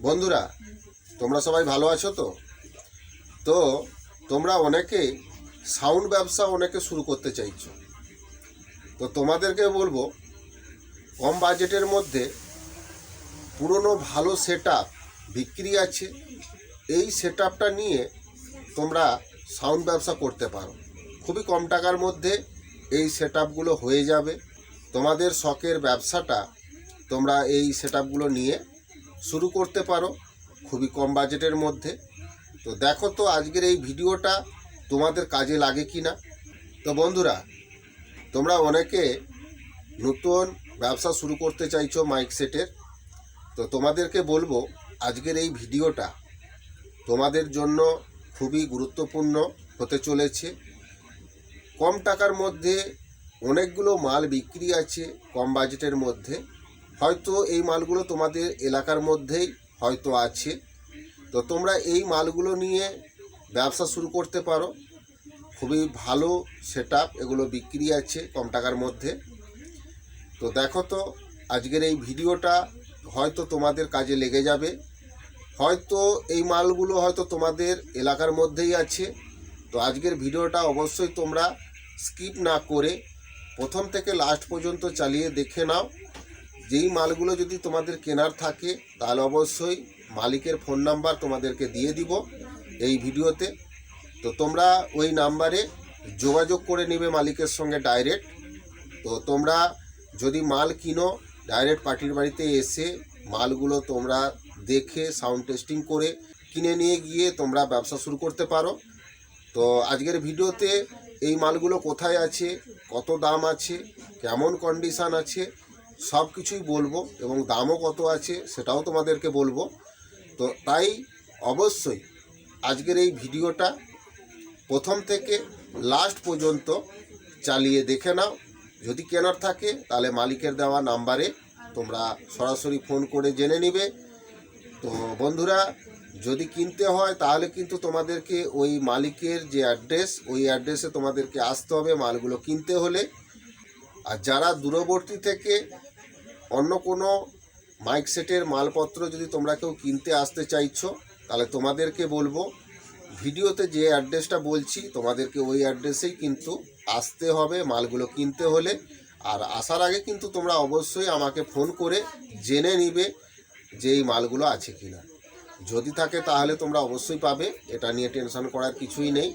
বন্ধুরা, তোমরা সবাই ভালো আছো তো? তো, তোমরা অনেকে সাউন্ড ব্যবসা অনেকে শুরু করতে চাইছো। তো তোমাদেরকে বলব, কম বাজেটের মধ্যে পুরনো ভালো সেট বিক্রি আছে। এই সেট নিয়ে তোমরা সাউন্ড ব্যবসা করতে পারো। খুবই কম টাকার মধ্যে এই সেট হয়ে যাবে। তোমাদের শখের ব্যবসাটা তোমরা এই সেট নিয়ে শুরু করতে পারো খুবই কম বাজেটের মধ্যে। তো দেখো তো আজকের এই ভিডিওটা তোমাদের কাজে লাগে কি না তো বন্ধুরা, তোমরা অনেকে নতুন ব্যবসা শুরু করতে চাইছো মাইক সেটের। তো তোমাদেরকে বলব, আজকের এই ভিডিওটা তোমাদের জন্য খুবই গুরুত্বপূর্ণ হতে চলেছে। কম টাকার মধ্যে অনেকগুলো মাল বিক্রি আছে কম বাজেটের মধ্যে। হয়তো এই মালগুলো তোমাদের এলাকার মধ্যেই হয়তো আছে। তো তোমরা এই মালগুলো নিয়ে ব্যবসা শুরু করতে পারো। খুবই ভালো সেট এগুলো বিক্রি আছে কম টাকার মধ্যে। তো দেখো তো, আজকের এই ভিডিওটা হয়তো তোমাদের কাজে লেগে যাবে। হয়তো এই মালগুলো হয়তো তোমাদের এলাকার মধ্যেই আছে। তো আজকের ভিডিওটা অবশ্যই তোমরা স্কিপ না করে প্রথম থেকে লাস্ট পর্যন্ত চালিয়ে দেখে নাও। যেই মালগুলো যদি তোমাদের কেনার থাকে, তাহলে অবশ্যই মালিকের ফোন নাম্বার তোমাদেরকে দিয়ে দিব এই ভিডিওতে। তো তোমরা ওই নাম্বারে যোগাযোগ করে নেবে মালিকের সঙ্গে ডাইরেক্ট। তো তোমরা যদি মাল কিনো, ডাইরেক্ট পার্টির বাড়িতে এসে মালগুলো তোমরা দেখে, সাউন্ড টেস্টিং করে কিনে নিয়ে গিয়ে তোমরা ব্যবসা শুরু করতে পারো। তো আজকের ভিডিওতে এই মালগুলো কোথায় আছে, কত দাম আছে, কেমন কন্ডিশান আছে সব কিছুই বলব এবং দামও কত আছে সেটাও তোমাদেরকে বলব। তো তাই অবশ্যই আজকের এই ভিডিওটা প্রথম থেকে লাস্ট পর্যন্ত চালিয়ে দেখে নাও। যদি কেনার থাকে তাহলে মালিকের দেওয়া নাম্বারে তোমরা সরাসরি ফোন করে জেনে নিবে। তো বন্ধুরা, যদি কিনতে হয় তাহলে কিন্তু তোমাদেরকে ওই মালিকের যে অ্যাড্রেস ওই অ্যাড্রেসে তোমাদেরকে আসতে হবে মালগুলো কিনতে হলে। আর যারা দূরবর্তী থেকে অন্য কোনো মাইক সেটের মালপত্র যদি তোমরা কেউ কিনতে আসতে চাইছো, তাহলে তোমাদেরকে বলব, ভিডিওতে যে অ্যাড্রেসটা বলছি, তোমাদেরকে ওই অ্যাড্রেসেই কিন্তু আসতে হবে, মালগুলো কিনতে হলে। আর আসার আগে কিন্তু তোমরা অবশ্যই আমাকে ফোন করে জেনে নিবে যে এই মালগুলো আছে কি না যদি থাকে তাহলে তোমরা অবশ্যই পাবে, এটা নিয়ে টেনশন করার কিছুই নেই।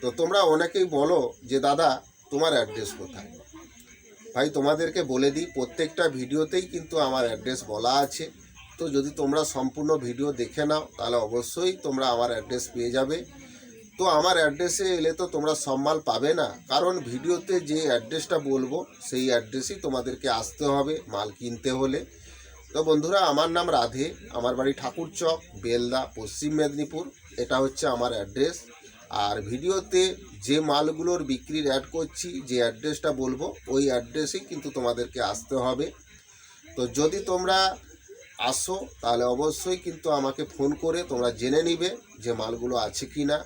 তো তোমরা অনেকেই বলো যে, দাদা, তোমার অ্যাড্রেস কোথায়? ভাই, তোমাদেরকে বলে দিই, প্রত্যেকটা ভিডিওতেই কিন্তু আমার অ্যাড্রেস বলা আছে। তো যদি তোমরা সম্পূর্ণ ভিডিও দেখে নাও, তাহলে অবশ্যই তোমরা আমার অ্যাড্রেস পেয়ে যাবে। তো আমার অ্যাড্রেসে এলে তো তোমরা সব মাল পাবে না। কারণ ভিডিওতে যে অ্যাড্রেসটা বলব, সেই অ্যাড্রেসেই তোমাদেরকে আসতে হবে মাল কিনতে হলে। তো বন্ধুরা, আমার নাম রাধে, আমার বাড়ি ঠাকুরচক, বেলদা, পশ্চিম মেদিনীপুর। এটা হচ্ছে আমার অ্যাড্রেস আর ভিডিওতে যে মালগুলোর বিক্রির অ্যাড করছি, যে অ্যাড্রেসটা বলব, ওই অ্যাড্রেসেই কিন্তু তোমাদেরকে আসতে হবে। তো যদি তোমরা আসো, তাহলে অবশ্যই কিন্তু আমাকে ফোন করে তোমরা জেনে নিবে যে মালগুলো আছে কি না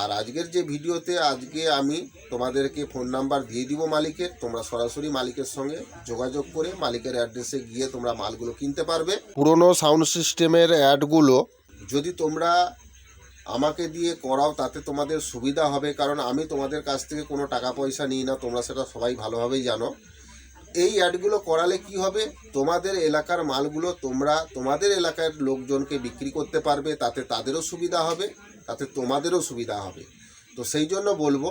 আর আজকের যে ভিডিওতে, আজকে আমি তোমাদেরকে ফোন নাম্বার দিয়ে দিব মালিকের। তোমরা সরাসরি মালিকের সঙ্গে যোগাযোগ করে মালিকের অ্যাড্রেসে গিয়ে তোমরা মালগুলো কিনতে পারবে। পুরনো সাউন্ড সিস্টেমের অ্যাডগুলো যদি তোমরা আমাকে দিয়ে করাও, তাতে তোমাদের সুবিধা হবে, কারণ আমি তোমাদের কাছ থেকে কোনো টাকা পয়সা নিই না, তোমরা সেটা সবাই ভালোভাবেই জানো। এই অ্যাডগুলো করালে কি হবে? তোমাদের এলাকার মালগুলো তোমরা, তোমাদের এলাকার লোকজনকে বিক্রি করতে পারবে, তাতে তাদেরও সুবিধা হবে, তাতে তোমাদেরও সুবিধা হবে। তো সেই জন্য বলব,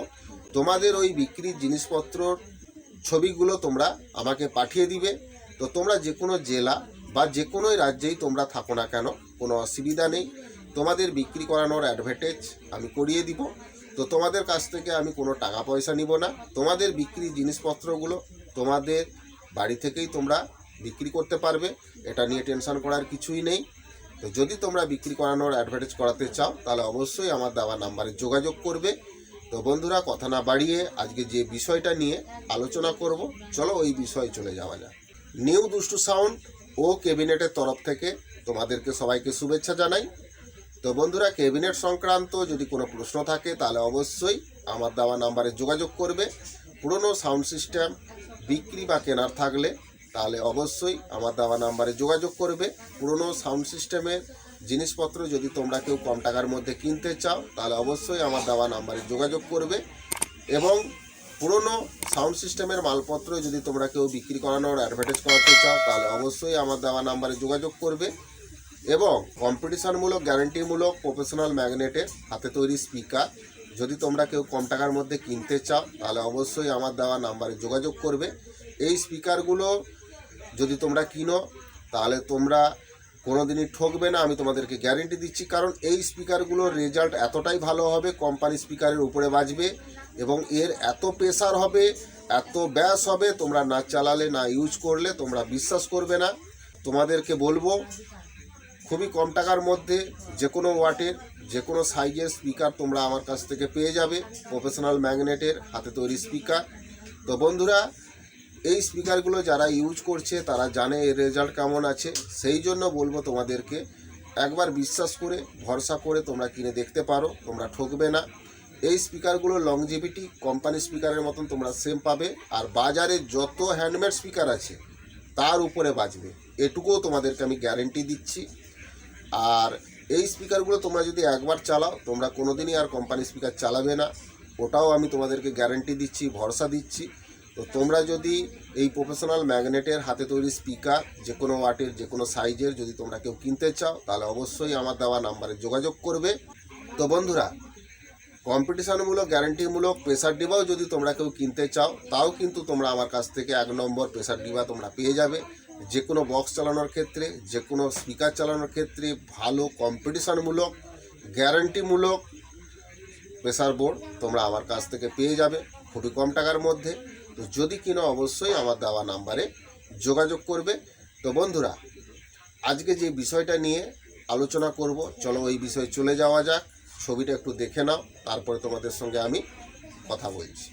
তোমাদের ওই বিক্রির জিনিসপত্রর ছবিগুলো তোমরা আমাকে পাঠিয়ে দিবে। তো তোমরা যে কোনো জেলা বা যে কোনো রাজ্যেই তোমরা থাকো না কেন, কোনো অসুবিধা নেই। তোমাদের বিক্রি করানোর অ্যাডভার্টাইজ আমি করিয়ে দিব। তো তোমাদের কাছ থেকে আমি কোনো টাকা পয়সা নিব না। তোমাদের বিক্রি জিনিসপত্রগুলো তোমাদের বাড়ি থেকেই তোমরা বিক্রি করতে পারবে। এটা নিয়ে টেনশন করার কিছুই নেই। তো যদি তোমরা বিক্রি করানোর অ্যাডভার্টাইজ করাতে চাও, তাহলে অবশ্যই আমার দেওয়া নাম্বারে যোগাযোগ করবে। তো বন্ধুরা, কথা না বাড়িয়ে আজকে যে বিষয়টা নিয়ে আলোচনা করব, চলো ওই বিষয়ে চলে যাওয়া যাক। নিউ দুষ্টু সাউন্ড ও ক্যাবিনেটের তরফ থেকে তোমাদেরকে সবাইকে শুভেচ্ছা জানাই। তো বন্ধুরা, ক্যাবিনেট সংক্রান্ত যদি কোনো প্রশ্ন থাকে, তাহলে অবশ্যই আমার দেওয়া নাম্বারে যোগাযোগ করবে। পুরনো সাউন্ড সিস্টেম, বিক্রি বা কেনার থাকলে তাহলে অবশ্যই আমার দেওয়া নাম্বারে যোগাযোগ করবে। পুরনো সাউন্ড সিস্টেমের জিনিসপত্র যদি তোমরা কেউ কম টাকার মধ্যে কিনতে চাও, তাহলে অবশ্যই আমার দেওয়া নাম্বারে যোগাযোগ করবে। এবং পুরনো সাউন্ড সিস্টেমের মালপত্র যদি তোমরা কেউ বিক্রি করানোর অ্যাডভার্টাইজ করাতে চাও, তাহলে অবশ্যই আমার দেওয়া নাম্বারে যোগাযোগ করবে। এবং কম্পিটিশনমূলক গ্যারেন্টিমূলক প্রফেশনাল ম্যাগনেটের হাতে তৈরি স্পিকার যদি তোমরা কেউ কম টাকার মধ্যে কিনতে চাও, তাহলে অবশ্যই আমার দেওয়া নাম্বারে যোগাযোগ করবে। এই স্পিকারগুলো যদি তোমরা কিনো, তাহলে তোমরা কোনো দিনই ঠকবে না, আমি তোমাদেরকে গ্যারেন্টি দিচ্ছি। কারণ এই স্পিকারগুলোর রেজাল্ট এতটাই ভালো হবে কোম্পানি স্পিকারের উপরে বাজবে এবং এর এত প্রেসার হবে, এত ব্যাস হবে, তোমরা না চালালে, না ইউজ করলে তোমরা বিশ্বাস করবে না। তোমাদেরকে বলব খুবই কম টাকার মধ্যে যে কোনো ওয়াটের, যে কোনো সাইজের স্পিকার তোমরা আমার কাছ থেকে পেয়ে যাবে। প্রফেশনাল ম্যাগনেটের হাতে তৈরি স্পিকার। তো বন্ধুরা, এই স্পিকারগুলো যারা ইউজ করছে, তারা জানে এর রেজাল্ট কেমন আছে। সেই জন্য বলব তোমাদেরকে, একবার বিশ্বাস করে, ভরসা করে তোমরা কিনে দেখতে পারো, তোমরা ঠকবে না। এই স্পিকারগুলো লংজিভিটি কোম্পানি স্পিকারের মতন তোমরা সেম পাবে। আর বাজারে যত হ্যান্ডমেড স্পিকার আছে, তার উপরে বাজবে। এটুকুও তোমাদেরকে আমি গ্যারেন্টি দিচ্ছি। আর এই স্পিকারগুলো তোমরা যদি একবার চালাও, তোমরা কোনো দিনই আর কোম্পানি স্পিকার চালাবে না। ওটাও আমি তোমাদেরকে গ্যারেন্টি দিচ্ছি, ভরসা দিচ্ছি। তো তোমরা যদি এই প্রফেশনাল ম্যাগনেটের হাতে তৈরি স্পিকার যে কোনো ওয়াটের যে কোনো সাইজের যদি তোমরা কেউ কিনতে চাও, তাহলে অবশ্যই আমার দেওয়া নাম্বারে যোগাযোগ করবে। তো বন্ধুরা কম্পিটিশনমূলক গ্যারেন্টিমূলক প্রেসার ডিবাও যদি তোমরা কেউ কিনতে চাও, তাও কিন্তু তোমরা আমার কাছ থেকে এক নম্বর প্রেসার ডিবা তোমরা পেয়ে যাবে। যে কোনো বক্স চালানোর ক্ষেত্রে যে কোনো স্পিকার চালানোর ক্ষেত্রে ভালো কম্পিটিশনমূলক গ্যারান্টিমূলক প্রেসার বোর্ড তোমরা আমার কাছ থেকে পেয়ে যাবে খুবই কম টাকার মধ্যে। তো যদি কিনো অবশ্যই আমার দেওয়া নাম্বারে যোগাযোগ করবে। তো বন্ধুরা, আজকে যে বিষয়টা নিয়ে আলোচনা করব, চলো ওই বিষয়ে চলে যাওয়া যাক। ছবিটা একটু দেখে নাও, তারপরে তোমাদের সঙ্গে আমি কথা বলছি।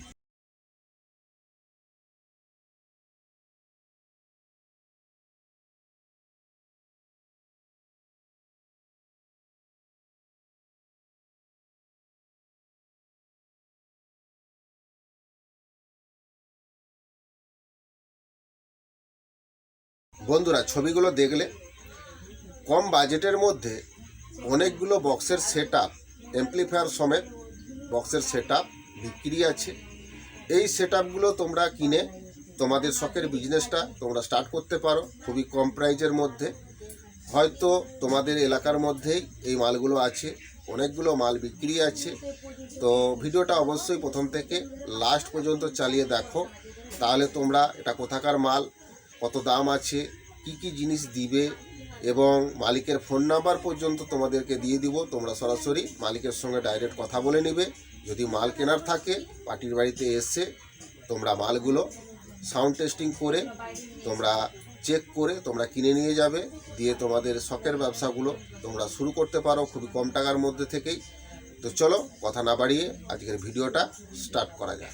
বন্ধুরা, ছবিগুলো দেখলে কম বাজেটের মধ্যে অনেকগুলো বক্সের সেট আপ অ্যাম্পলিফায়ার সমেত বক্সের সেট আপ বিক্রি আছে। এই সেট আপগুলো তোমরা কিনে তোমাদের শখের বিজনেসটা তোমরা স্টার্ট করতে পারো খুবই কম প্রাইজের মধ্যে। হয়তো তোমাদের এলাকার মধ্যেই এই মালগুলো আছে, অনেকগুলো মাল বিক্রি আছে। তো ভিডিওটা অবশ্যই প্রথম থেকে লাস্ট পর্যন্ত চালিয়ে দেখো, তাহলে তোমরা এটা কোথাকার মাল কত দাম আছে, কি কি জিনিস দিবে, এবং মালিকের ফোন নাম্বার পর্যন্ত তোমাদেরকে দিয়ে দিব। তোমরা সরাসরি মালিকের সঙ্গে ডাইরেক্ট কথা বলে নেবে। যদি মাল কেনার থাকে, পার্টির বাড়িতে এসে তোমরা মালগুলো সাউন্ড টেস্টিং করে তোমরা চেক করে তোমরা কিনে নিয়ে যাবে। দিয়ে তোমাদের শখের ব্যবসাগুলো তোমরা শুরু করতে পারো খুবই কম টাকার মধ্যে থেকেই। তো চলো, কথা না বাড়িয়ে আজকের ভিডিওটা স্টার্ট করা যাক।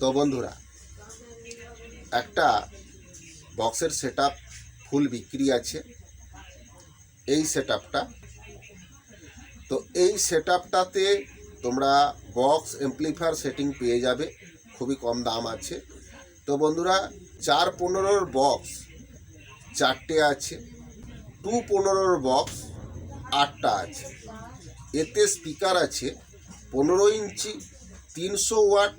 তো বন্ধুরা, একটা বক্সের সেট ফুল বিক্রি আছে। এই সেট তো এই সেট তোমরা বক্স এমপ্লিফায়ার সেটিং পেয়ে যাবে। খুবই কম দাম আছে। তো বন্ধুরা, চার পনেরোর বক্স চারটে আছে। টু পনেরোর বক্স আটটা আছে। এতে স্পিকার আছে। পনেরো ইঞ্চি, তিনশো ওয়াট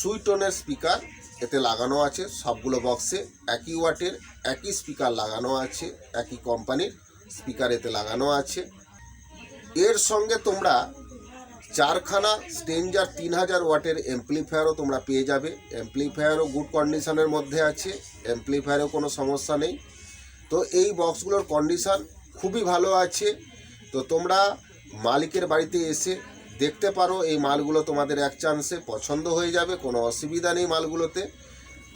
সুইটনের স্পিকার এতে লাগানো আছে, সবগুলো বক্সে একই ওয়াটের, একই স্পিকার লাগানো আছে, একই কোম্পানির স্পিকার এতে লাগানো আছে। এর সঙ্গে তোমরা চারখানা স্টেঞ্জার তিন হাজার ওয়াটের এমপ্লিফায়ারও তোমরা পেয়ে যাবে। এমপ্লিফায়ারও গুড কন্ডিশনের মধ্যে আছে এমপ্লিফায়ারও কোনো সমস্যা নেই। তো এই বক্সগুলোর কন্ডিশন খুবই ভালো আছে। তো তোমরা মালিকের বাড়িতে এসে দেখতে পারো, এই মালগুলো তোমাদের এক চান্সে পছন্দ হয়ে যাবে, কোনো অসুবিধা নেই মালগুলোতে।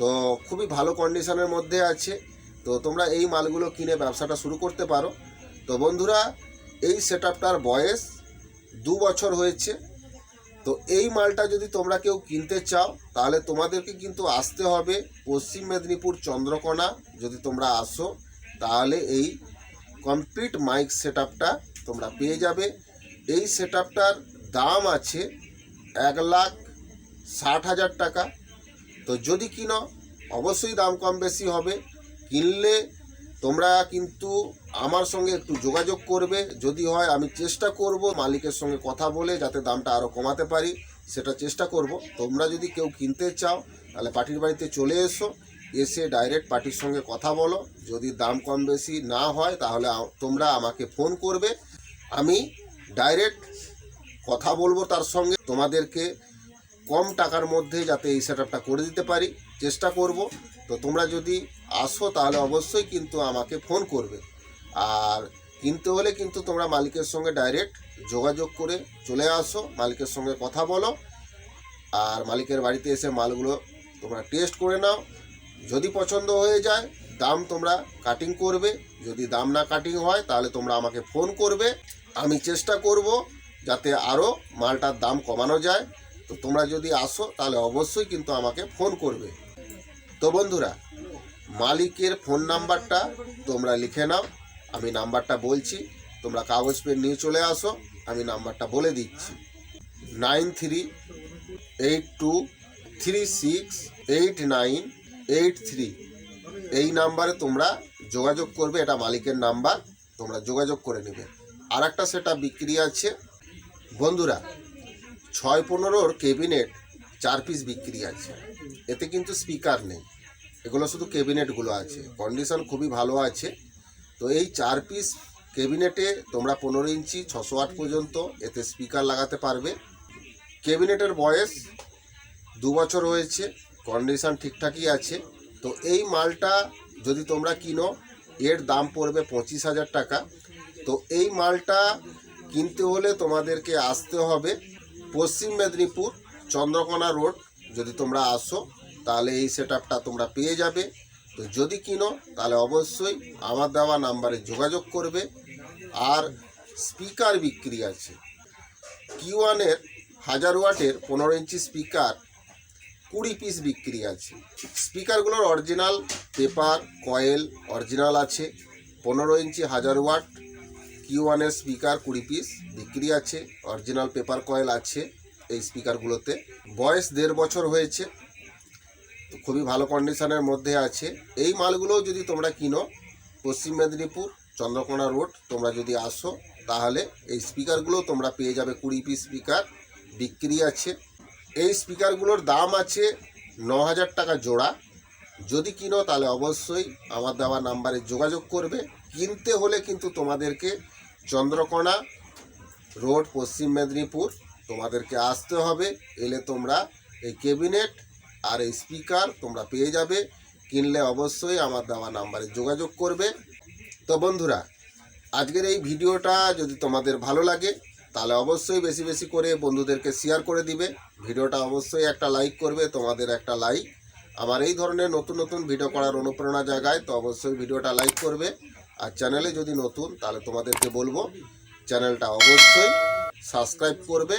তো খুবই ভালো কন্ডিশনের মধ্যে আছে। তো তোমরা এই মালগুলো কিনে ব্যবসাটা শুরু করতে পারো। তো বন্ধুরা, এই সেট বয়স দু বছর হয়েছে। তো এই মালটা যদি তোমরা কেউ কিনতে চাও, তাহলে তোমাদেরকে কিন্তু আসতে হবে পশ্চিম মেদিনীপুর চন্দ্রকোনা। যদি তোমরা আসো, তাহলে এই কমপ্লিট মাইক সেট তোমরা পেয়ে যাবে। এই সেট দাম আছে এক লাখ ষাট হাজার টাকা। তো যদি কিনো, অবশ্যই দাম কম বেশি হবে। কিনলে তোমরা কিন্তু আমার সঙ্গে একটু যোগাযোগ করবে। যদি হয় আমি চেষ্টা করব মালিকের সঙ্গে কথা বলে যাতে দামটা আরও কমাতে পারি, সেটা চেষ্টা করব। তোমরা যদি কেউ কিনতে চাও, তাহলে পার্টির বাড়িতে চলে এসো। এসে ডাইরেক্ট পার্টির সঙ্গে কথা বলো। যদি দাম কম বেশি না হয়, তাহলে তোমরা আমাকে ফোন করবে। আমি ডাইরেক্ট কথা বলব তার সঙ্গে। তোমাদেরকে কম টাকার মধ্যে যাতে এই সেট করে দিতে পারি, চেষ্টা করব। তো তোমরা যদি আসো তাহলে অবশ্যই কিন্তু আমাকে ফোন করবে। আর কিনতে হলে কিন্তু তোমরা মালিকের সঙ্গে ডাইরেক্ট যোগাযোগ করে চলে আসো, মালিকের সঙ্গে কথা বলো। আর মালিকের বাড়িতে এসে মালগুলো তোমরা টেস্ট করে নাও। যদি পছন্দ হয়ে যায়, দাম তোমরা কাটিং করবে। যদি দাম না কাটিং হয়, তাহলে তোমরা আমাকে ফোন করবে। আমি চেষ্টা করব যাতে আরও মালটার দাম কমানো যায়। তো তোমরা যদি আসো, তাহলে অবশ্যই কিন্তু আমাকে ফোন করবে। তো বন্ধুরা, মালিকের ফোন নাম্বারটা তোমরা লিখে নাও। আমি নাম্বারটা বলছি, তোমরা কাগজ পেন নিয়ে চলে আসো, আমি নাম্বারটা বলে দিচ্ছি। Nine three eight two three six eight nine eight three. এই নাম্বারে তোমরা যোগাযোগ করবে, এটা মালিকের নাম্বার, তোমরা যোগাযোগ করে নেবে। আর একটা সেটা বিক্রি আছে বন্ধুরা, ছয় পনেরোর কেবিনেট চার পিস বিক্রি আছে। এতে কিন্তু স্পিকার নেই। এগুলো শুধু কেবিনেটগুলো আছে। কন্ডিশন খুবই ভালো আছে। তো এই চার পিস কেবিনেটে তোমরা পনেরো ইঞ্চি, ছশো আট পর্যন্ত এতে স্পিকার লাগাতে পারবে। কেবিনেটের বয়স দু বছর হয়েছে। কন্ডিশন ঠিকঠাকই আছে। তো এই মালটা যদি তোমরা কিনো, এর দাম পড়বে পঁচিশ হাজার টাকা। তো এই মালটা কিনতে হলে তোমাদেরকে আসতে হবে পশ্চিম মেদিনীপুর চন্দ্রকোনা রোড। যদি তোমরা আসো, তাহলে এই সেট তোমরা পেয়ে যাবে। তো যদি কিনো, তাহলে অবশ্যই আমার দেওয়া নাম্বারে যোগাযোগ করবে। আর স্পিকার বিক্রি আছে। কিওয়ানের হাজার ওয়াটের পনেরো ইঞ্চি স্পিকার কুড়ি পিস বিক্রি আছে। স্পিকারগুলোর অরিজিনাল পেপার, কয়েল অরিজিনাল আছে। পনেরো ইঞ্চি হাজার ওয়াট কিউ ওয়ানের স্পিকার কুড়ি পিস বিক্রি আছে অরিজিনাল পেপার কয়েল আছে এই স্পিকারগুলোতে বয়স দেড় বছর হয়েছে, তো খুবই ভালো কন্ডিশনের মধ্যে আছে। এই মালগুলোও যদি তোমরা কিনো, পশ্চিম মেদিনীপুর, চন্দ্রকোনা রোড তোমরা যদি আসো, তাহলে এই স্পিকারগুলো তোমরা পেয়ে যাবে কুড়ি পিস স্পিকার বিক্রি আছে। এই স্পিকারগুলোর দাম আছে ন হাজার টাকা জোড়া। যদি কিনো, তাহলে অবশ্যই আমার দেওয়া নাম্বারে যোগাযোগ করবে। কিনতে হলে কিন্তু তোমাদেরকে চন্দ্রকোনা রোড, পশ্চিম মেদিনীপুর তোমাদেরকে আসতে হবে। এলে তোমরা এই কেবিনেট আর এই স্পিকার তোমরা পেয়ে যাবে। কিনলে অবশ্যই আমার দেওয়া নাম্বারে যোগাযোগ করবে। তো বন্ধুরা, আজকের এই ভিডিওটা যদি তোমাদের ভালো লাগে, তাহলে অবশ্যই বেশি বেশি করে বন্ধুদেরকে শেয়ার করে দিবে। ভিডিওটা অবশ্যই একটা লাইক করবে, তোমাদের একটা লাইক আমার এই ধরনের নতুন নতুন ভিডিও করার অনুপ্রেরণা জাগায় তো অবশ্যই ভিডিওটা লাইক করবে। আর চ্যানেলে যদি নতুন, তাহলে তোমাদেরকে বলব চ্যানেলটা অবশ্যই সাবস্ক্রাইব করবে।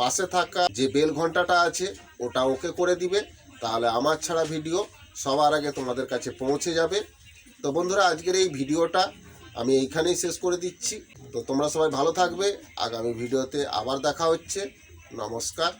পাশে থাকা যে বেল ঘন্টাটা আছে, ওটা ওকে করে দিবে। তাহলে আমার ছাড়া ভিডিও সবার আগে তোমাদের কাছে পৌঁছে যাবে। তো বন্ধুরা, আজকের এই ভিডিওটা আমি এইখানেই শেষ করে দিচ্ছি। তো তোমরা সবাই ভালো থাকবে। আগামী ভিডিওতে আবার দেখা হচ্ছে। নমস্কার।